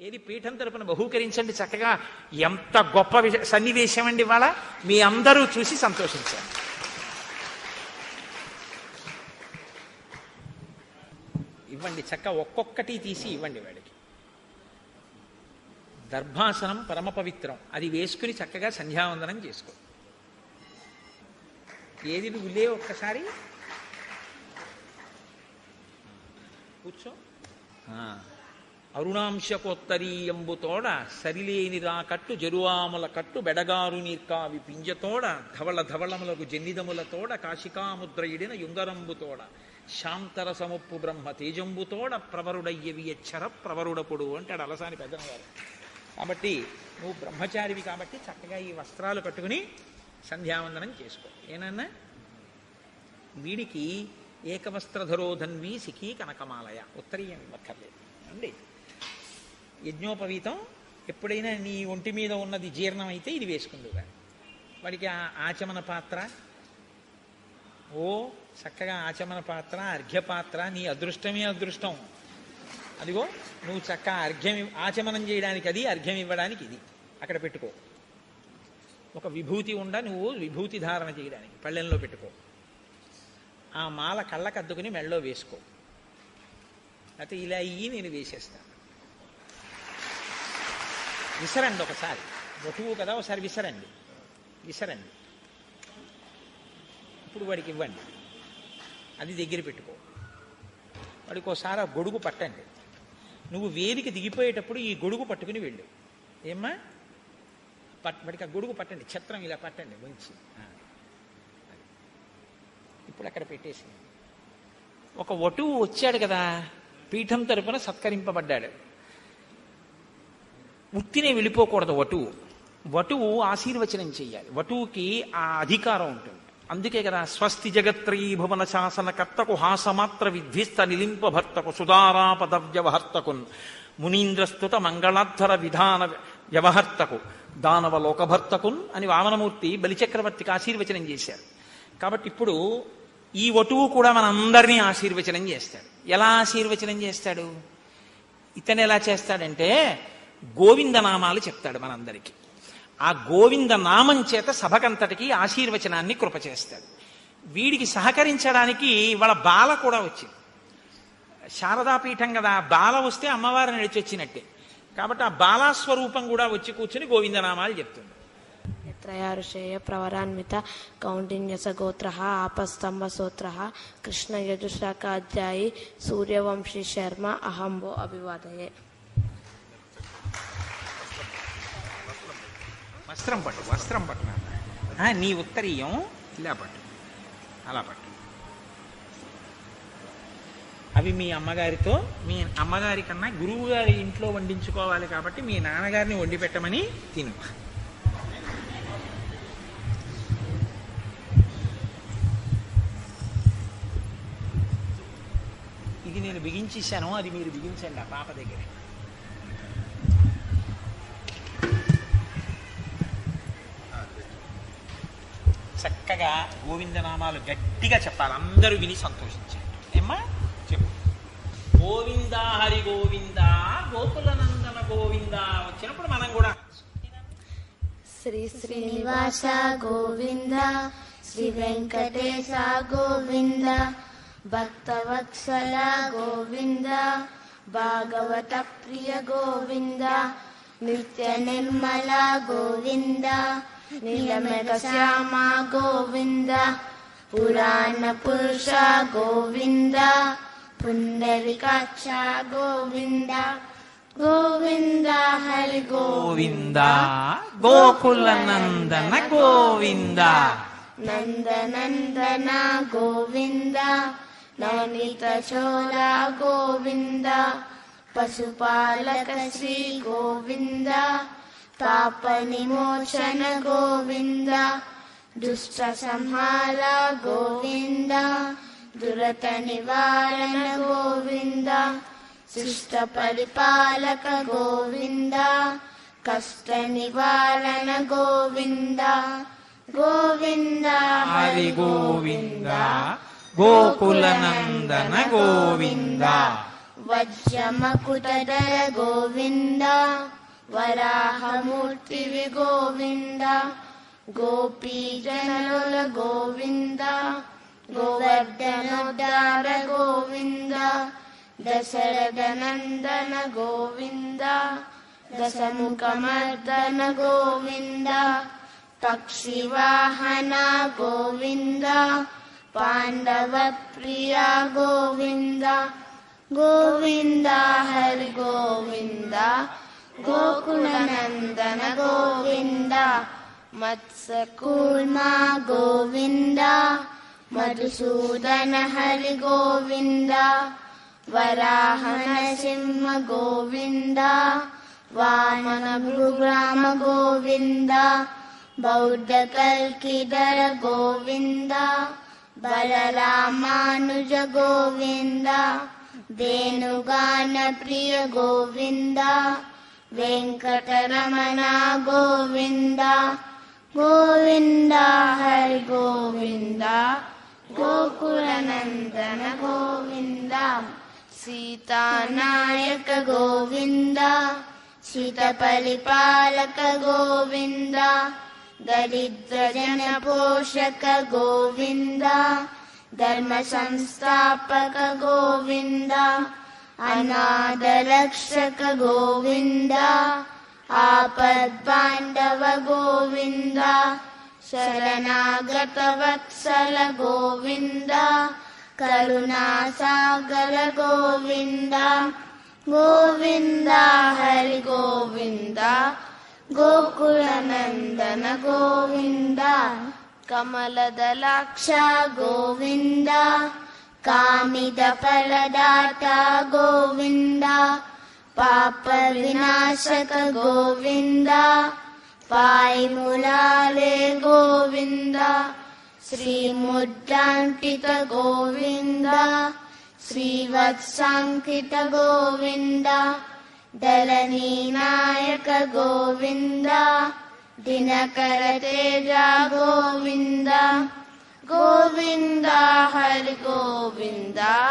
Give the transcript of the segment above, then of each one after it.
ఏది పీఠం తరపున బహూకరించండి చక్కగా. ఎంత గొప్ప విష- సన్నివేశం అండి ఇవాళ. మీ అందరూ చూసి సంతోషించారు ఇవ్వండి చక్క ఒక్కొక్కటి తీసి ఇవ్వండి వాడికి. దర్భాసనం పరమ పవిత్రం. అది వేసుకుని చక్కగా సంధ్యావందనం చేసుకో. ఏది నువ్వు లే ఒక్కసారి? కూర్చో. ఆ. అరుణాంశకోత్తరీయంబుతోడ సరిలేనిరా కట్టు జరువాముల కట్టు బెడగారు నీర్కావి పింజతోడ ధవళ ధవళములకు జన్నిదములతోడ కాశికాముద్రయుడిన యుంగరంబుతోడ శాంతరసముప్పు బ్రహ్మ తేజంబుతోడ ప్రవరుడయ్యవియచ్చర ప్రవరుడపుడు అంటాడు అలసాని పెద్దనగారు కాబట్టి నువ్వు బ్రహ్మచారివి కాబట్టి చక్కగా ఈ వస్త్రాలు కట్టుకుని సంధ్యావందనం చేసుకో. ఏనన్నా? వీడికి ఏకవస్త్రధరోధన్వి సిఖీ కనకమాలయ. ఉత్తరీయం ఇవ్వక్కర్లేదు అండి. యజ్ఞోపవీతం. ఎప్పుడైనా నీ ఒంటి మీద ఉన్నది జీర్ణం అయితే ఇది వేసుకుందుగా వాడికి ఆ ఆచమన పాత్ర ఓ చక్కగా ఆచమన పాత్ర అర్ఘ్యపాత్ర నీ అదృష్టమే అదృష్టం. అదిగో నువ్వు చక్క అర్ఘ్యం ఆచమనం చేయడానికి అది అర్ఘ్యం ఇవ్వడానికి ఇది. అక్కడ పెట్టుకో. ఒక విభూతి ఉండ నువ్వు విభూతి ధారణ చేయడానికి పళ్ళెంలో పెట్టుకో. ఆ మాల కళ్ళకు అద్దుకుని వేసుకో. అయితే ఇలా అయ్యి నేను వేసేస్తాను విసరండి ఒకసారి. వటువు కదా ఒకసారి విసరండి. విసరండి. ఇప్పుడు వాడికి ఇవ్వండి. అది దగ్గర పెట్టుకో. వాడికి ఒకసారి ఆ గొడుగు పట్టండి. నువ్వు వేదిక దిగిపోయేటప్పుడు ఈ గొడుగు పట్టుకుని వెళ్ళు. ఏమ్మా? పట్ వాడికి ఆ గొడుగు పట్టండి. ఛత్రం ఇలా పట్టండి. మంచి. ఇప్పుడు అక్కడ పెట్టేసి ఒక వటువు వచ్చాడు కదా పీఠం తరపున సత్కరింపబడ్డాడు. ఉత్తినే వెళ్ళిపోకూడదు వటువు వటువు ఆశీర్వచనం చేయాలి వటువుకి ఆ అధికారం ఉంటుంది. అందుకే కదా స్వస్తి జగత్రీ భువన శాసన కర్తకు హాసమాత్ర విధ్విస్త నిలింప భర్తకు సుధారాపద వ్యవహర్తకున్ మునీంద్రస్తుత మంగళాధర విధాన వ్యవహర్తకు దానవ లోకభర్తకున్ అని వామనమూర్తి బలిచక్రవర్తికి ఆశీర్వచనం చేశారు. కాబట్టి ఇప్పుడు ఈ వటువు కూడా మనందరినీ ఆశీర్వచనం చేస్తాడు. ఎలా ఆశీర్వచనం చేస్తాడు? ఇతను ఎలా చేస్తాడంటే గోవిందనామాలు చెప్తాడు మనందరికీ. ఆ గోవింద నామం చేత సభకంతటికి ఆశీర్వచనాన్ని కృప చేస్తాడు వీడికి సహకరించడానికి వాళ్ళ బాల కూడా వచ్చింది. శారదాపీఠం కదా బాల వస్తే అమ్మవారిని నడిచొచ్చినట్టే. కాబట్టి ఆ బాలాస్వరూపం కూడా వచ్చి కూర్చుని గోవిందనామాలు చెప్తుంది. త్రయారుషేయ ప్రవరాన్విత కౌండిన్యస గోత్ర ఆపస్తంభ సూత్ర కృష్ణ యజుశాఖ అధ్యాయి సూర్యవంశీ శర్మ అహంబో అభివాదయే. వస్త్రం పట్టు నాన్న. ఆ, నీ ఉత్తరీయం. ఇలా పట్టు అలా పట్టు. అవి మీ అమ్మగారితో మీ అమ్మగారి కన్నా గురువు గారి ఇంట్లో వండించుకోవాలి కాబట్టి మీ నాన్నగారిని వండి పెట్టమని తిను. ఇది నేను బిగించేశాను అది మీరు బిగించండి ఆ పాప దగ్గర. చక్కగా గోవిందనామాలు గట్టిగా చెప్పాలి. అందరూ విని సంతోషించారు ఏమ్మా? చెప్పు. గోవింద హరి గోవింద గోకులనందన గోవింద? వచ్చినప్పుడు మనం కూడా శ్రీ శ్రీనివాస గోవింద శ్రీ వెంకటేశ గోవింద భక్తవత్సల గోవింద భాగవత ప్రియ గోవింద నిత్య నిర్మల గోవింద नियम गोविन्द पुराणपुरुष गोविन्द पुण्डरिकाक्षा गोविन्द गोविन्द हरि गोविन्द गोकुलनन्दन गोविन्द नन्दनन्दन गोविन्द ननिका गोविन्द पशुपालक श्री गोविन्द पापनिमोचन गोविन्द दुष्ट गोविन्द दुरतनिवारण गोविन्द शिष्टपरिपालक गोविन्द कष्टनिवारण गोविन्द गोविन्द हरि गोविन्द गोकुलनन्दन गोविन्द वज्रमकुटदर गोविन्द वराहमूर्तिवि गोविन्द गोपीजनलोल गोविन्द गोवर्धनोद्धार गोविन्द दशरथनन्दन गोविन्द दशमुखमर्दन गोविन्द पक्षिवाहना गोविन्द पाण्डवप्रिया गोविन्द गोविन्द हरि गोविन्द गोकुलनन्दन गोविन्द मत्स्यकूर्मा गोविन्द मधुसूदन हरि गोविन्द वराहनसिंह गोविन्द वामनभृग्राम गोविन्द बौद्धकल्किधर गोविन्द बलरामानुज गोविन्द वेणुगानप्रिय गोविन्द वेङ्कटरमणा गोविन्द। गोविन्द हरि गोविन्द। गोकुलनन्दन गोविन्द। सीतानायक गोविन्द। सीतपरिपालक गोविन्द। दरिद्रजनपोषक गोविन्द। धर्मसंस्थापक गोविन्द अनादरक्षक गोविन्द आपद्बान्धव गोविन्द शरणागतवत्सल गोविन्द करुणासागर गोविन्द गोविन्द हरि गोविन्द गोकुलनन्दन गोविन्द कमलदलाक्ष गोविन्द कामिदफलदाता गोविन्द पापविनाशक गोविन्द पायिमुलाले गोविन्द श्रीमुद्राङ्कित गोविन्द श्रीवत्साङ्कित गोविन्द दलनीनायक गोविन्द दिनकर तेजा गोविन्द गोविन्द हरि गोविन्द।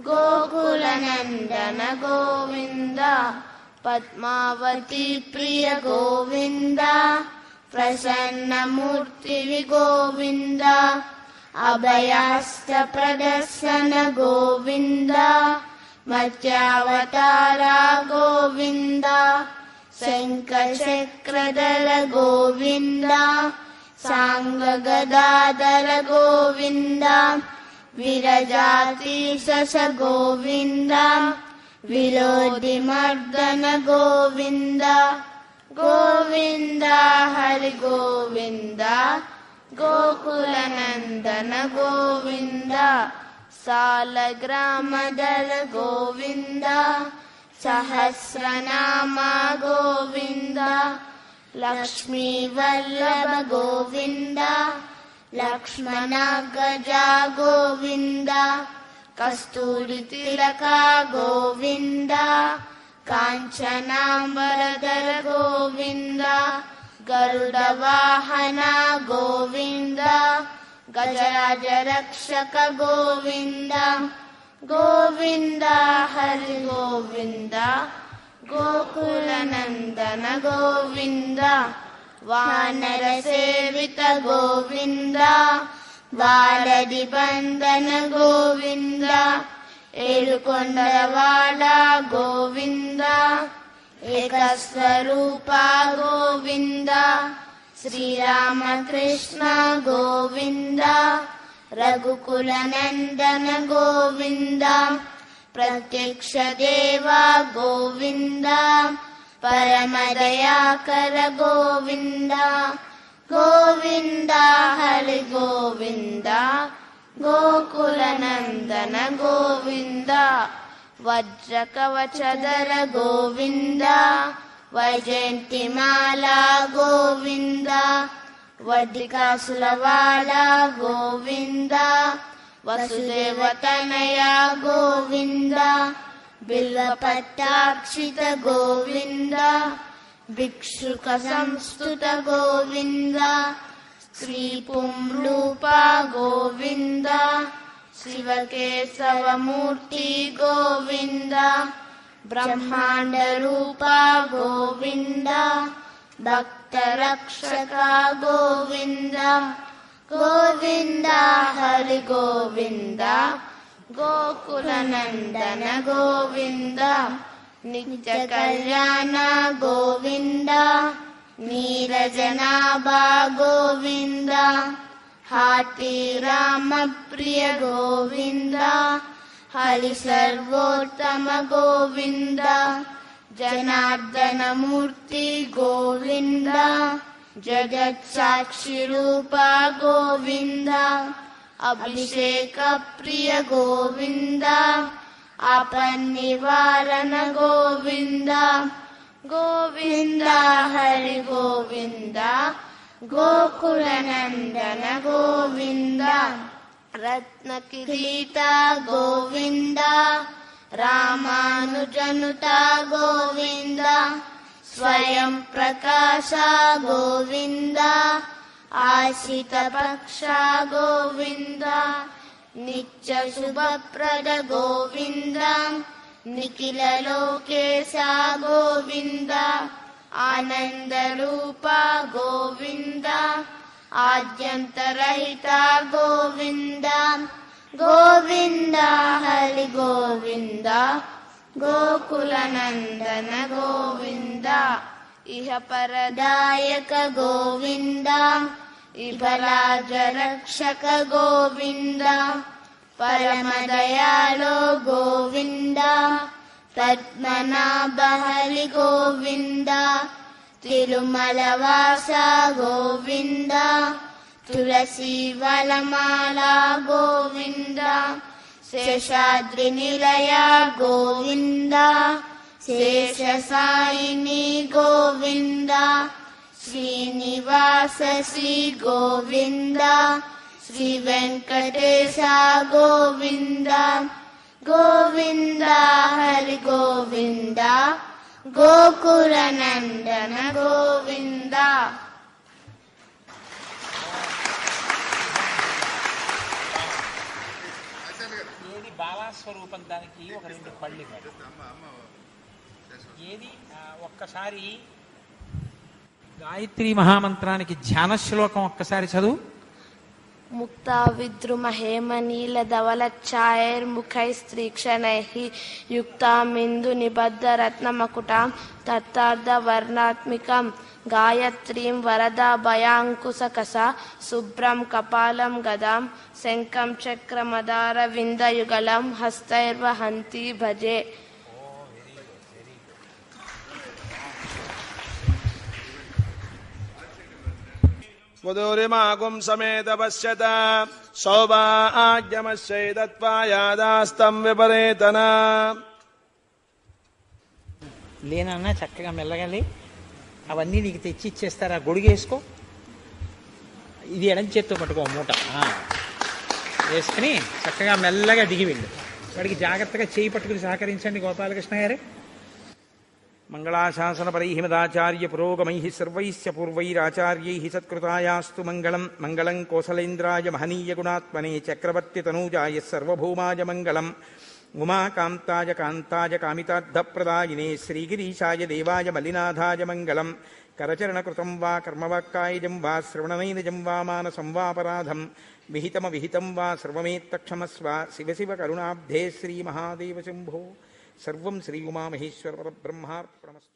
गोकुलनन्दन गोविन्द। पद्मावती प्रिय गोविन्द। प्रसन्नमूर्तिवि गोविन्द। अभयास्त प्रदर्शन गोविन्द। मत्स्यावतारा गोविन्द। शङ्खचक्रधर गोविन्द साङ्गगदाधर गोविन्द विरजातीशस गोविन्द विरोधिमर्दन गोविन्द गोविन्द हरि गोविन्द गोकुलनन्दन गोविन्द सालग्रामदल गोविन्द सहस्रनामा गोविन्द लक्ष्मीवल्लभ गोविन्द लक्ष्मणगजा गोविन्द कस्तूरितिलका गोविन्द काञ्चनाम्बरधर गोविन्द गरुडवाहना गोविन्द गजराजरक्षक गोविन्द गोविन्द हरि गोविन्द गोविन्द वानरसेवित गोविन्द। बालदिबन्दन गोविन्द। बालिबन्धन गोविन्द। एकस्वरूपा गोविन्द। श्रीरामकृष्ण गोविन्द। रघुकुलनन्दन गोविन्द। प्रत्यक्षदेवा गोविन्द। परमदयाकर कर गोविन्द। गोविन्दा हरि गोविन्द गोकुलनन्दन गोविन्द। वज्रकवचदर गोविन्द। वैजयन्तिमाला गोविन्द। वज्रिकासुलवाडा गोविन्द। वसुदेवतनया गोविन्द। बिल्वपट्टाक्षित गोविन्द भिक्षुकसंस्तुत गोविन्द श्रीपुंलूपा गोविन्द शिवकेशवमूर्ति गोविन्द ब्रह्माण्डरूपा गोविन्द भक्तरक्षका गोविन्द गोविन्द हरि गोविन्द गोकुलनन्दन गोविन्द नित्यकल्याण गोविन्द नीरजनाभा गोविन्द हाति रामप्रिय गोविन्द हरि सर्वोत्तम गोविन्द जनार्दनमूर्ति गोविन्द जगत्साक्षिरूपा गोविन्द अभिषेकप्रिय गोविन्द आपन्निवारण गोविन्द गोविन्द हरि गोविन्द गोकुलनन्दन गोविन्द रत्नकिरीटा गोविन्द रामानुजनुता गोविन्द स्वयं प्रकाश गोविन्द आशितपक्षा गोविन्द नित्यशुभप्रद गोविन्द निखिललोकेशा गोविन्द आनन्दरूपा गोविन्द आद्यन्तरहिता गोविन्द गोविन्द हरि गोविन्द गोकुलनन्दन गोविन्द इह परदायक गोविन्द इबलाजरक्षक गोविन्द परमदयालो गोविन्द पद्मनाभ हरि गोविन्द तिरुमलवास गोविन्द तुलसीवलमाला गोविन्द शेषाद्रिनिलया गोविन्द शेषसायिनी गोविन्द श्रीनिवास श्री गोविन्द श्रीवेङ्कटेश गोविन्द गोविन्द हरि गोविन्द गोकुलनन्दन गोविन्द ఏది బాలాస్వరూపం దానికి ఒక రెండు పళ్ళు ఇవ్వాలి. ఏది? ఒక్కసారి గాయత్రి మహామంత్రానికి ధ్యాన శ్లోకం ఒక్కసారి చదువు. ముక్తా విద్రుమ ధవల ఛాయర్ ముఖై స్త్రీక్షణై యుక్తామిందు నిబద్ధ రత్న రత్నమకుటాం తత్తార్థ వర్ణాత్మికం గాయత్రీం వరద భయాంకుశ కస శుభ్రం కపాలం గదాం శంఖం చక్రమదార విందయుగలం హస్తైర్వహంతి భజే समेत पश्यत सौभाग्यमस्यैदत्वा यादास्तं विपरेतना లేనన్నా చక్కగా మెల్లగలి అవన్నీ నీకు తెచ్చి ఇచ్చేస్తారా గొడుగేసుకో ఇది ఎడం చేత్తో పట్టుకో మూట ఆ. వేసుకుని చక్కగా మెల్లగా దిగి వెళ్ళు వాడికి జాగ్రత్తగా చేయి పట్టుకుని సహకరించండి గోపాలకృష్ణ గారు मङ्गलाशासनपरैहिमदाचार्यपुरोगमैः सर्वैश्च पूर्वैराचार्यैः सत्कृतायास्तु मङ्गलम्। मङ्गलम् कोसलेन्द्राय महनीयगुणात्मने चक्रवर्तितनूजाय सर्वभौमाय मङ्गलम्। उमाकान्ताय कान्ताय कामितार्थप्रदायिने श्रीगिरीशाय देवाय मल्लिनाथाय मङ्गलम्। करचरणकृतं वा कर्मवाक्कायजं वा श्रवणनैनजं वा मानसं वापराधं विहितमविहितं वा सर्वमेत्तक्षमस्व। शिव शिव करुणाब्धे श्रीमहादेवशम्भो। सर्व श्री उमा महेश्वर ब्रह्मार्पणमस्तु।